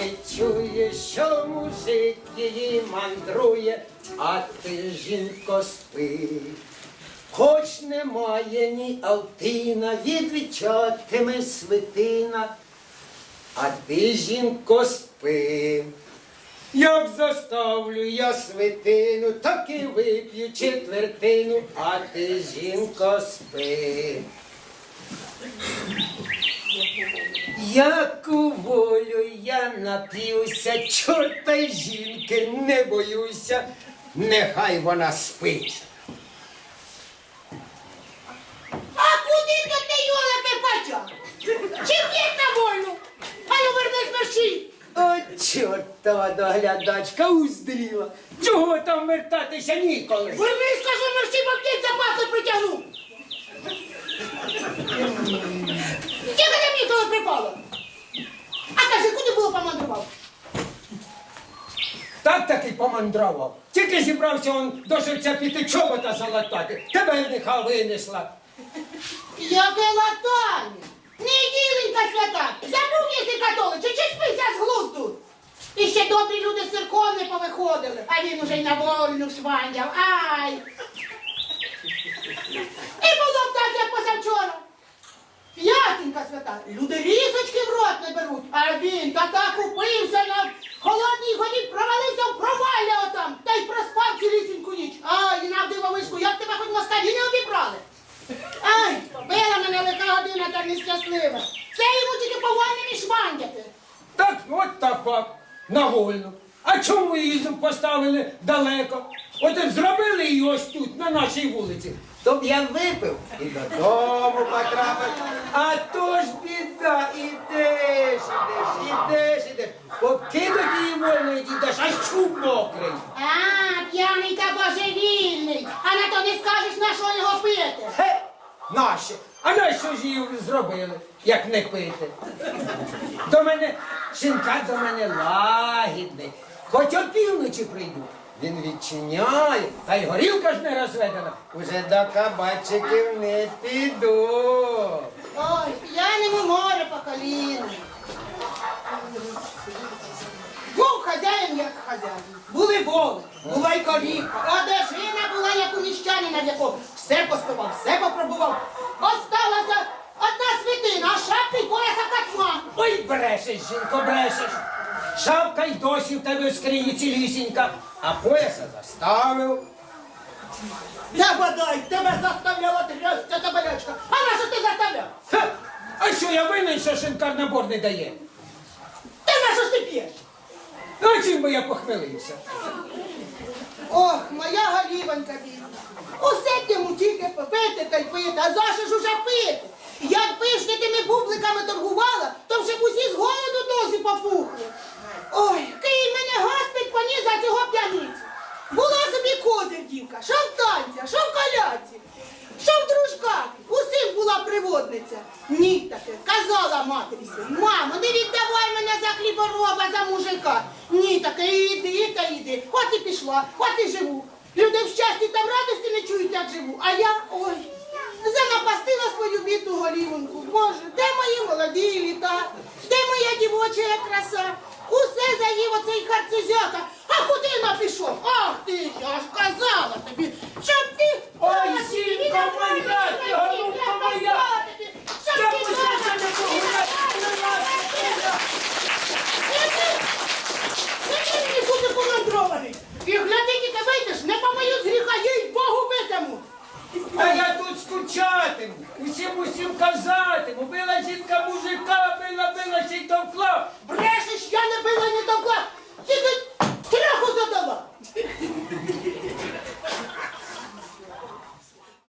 не чує, що мужик її мандрує, а ти, жінко, спи. Хоч немає ні Алтина, відвічатиме свитина, а ти, жінко, спи. Як заставлю я свитину, так і вип'ю четвертину, а ти, жінко, спи. Яку волю я нап'юся, чорта й жінки не боюся, нехай вона спить. А куди то ти йолопи пача? Чи в'їдь на вольну? Ану вернись мерщій. О, чортова доглядачка уздріла. Чого там вертатися ніколи? Вернись, кажу, мерщій, бо птиць за патло притягну. Чим ти мені коли припало? А кажи, куди було помандрував? Так таки помандрував. Тільки зібрався он до живця піти чобота залатати. Тебе нехай винесла. Яке латання? Неділенька свята. Забув єси католик, чи спися з глузду? І ще добрі люди з церков не повиходили, а він уже й на вольну швандяв. Ай! І було б так, як позавчора. П'ятінька свята. Люди рісочки в рот не беруть, а він та так упився на холодній годі, провалився в провалля отам, та й проспав цілісіньку ніч. Ай, і на дивовишку, як тебе хоч москалі не обібрали. Ай, побила мене лика година та нещаслива. Це йому тільки повольним і швандяти. Так, от так факт, на вольну. А чому її поставили далеко? От і зробили її ось тут, на нашій вулиці. То б я випив і додому потрапив. А то ж біда, ідеш, ідеш, ідеш, ідеш. Покинуть її вольно йдеш, аж чуб мокрий. А, п'яний та божевільний. А на то не скажеш, на що його пити. Хе, нащо? А нащо ж її зробили, як не пити? До мене, шинка до мене лагідний. Хоч опівночі прийду. Він відчиняє, та й горілка ж не розведена. Уже до кабачиків не піду. Ой, п'яному море по коліна. Був хазяїн, як хазяїн. Були воли, була й корівка. Одежина була, як у міщанина, в якого все поспивав, все попробував. Осталася одна світина, а шапки й пояса катма. Ой, брешеш, жінко, брешеш. Шапка й досі в тебе в скрині цілісінька, а пояса заставив. Я бодай, тебе заставляла трясця та болячка. А на що ти заставляв? Ха! А що я винен, що шинкар набор не дає? Ти на що ж ти п'єш? Ну, а чим би я похмелився? Ох, моя галівонька бідна. Усе йому тільки попити та й пити, а за що ж уже пити? Якби ж ти тими бубликами торгувала, то вже б усі з голоду досі попухли. Ой, Київ мене гаспить поніс за цього п'яницю. Була собі козир дівка, що в танцях, що в коляці, що в дружках, усім була приводниця. Ні таки, казала матері мамо, не віддавай мене за хлібороба, за мужика. Ні таки, іди та йди. От і пішла, от і живу. Люди в щасті та в радості не чують, як живу. А я, ой, занапастила свою бідну голівоньку. Боже, де мої молоді літа? Де моя дівоча краса? Усе заїв оцей харцизяка, А куди напішов? Ах ти, я ж казала тобі, щоб ти... Ой, Ах, жінко ти, моя, ти голубка моя! Щоб Я ти пусть знала, я не погуляю, Який мені бути помандрований? І гляди, тільки вийдеш, не помию з гріха, їй Богу битиму. А я тут скучатиму, усім казати. Била жінка мужика,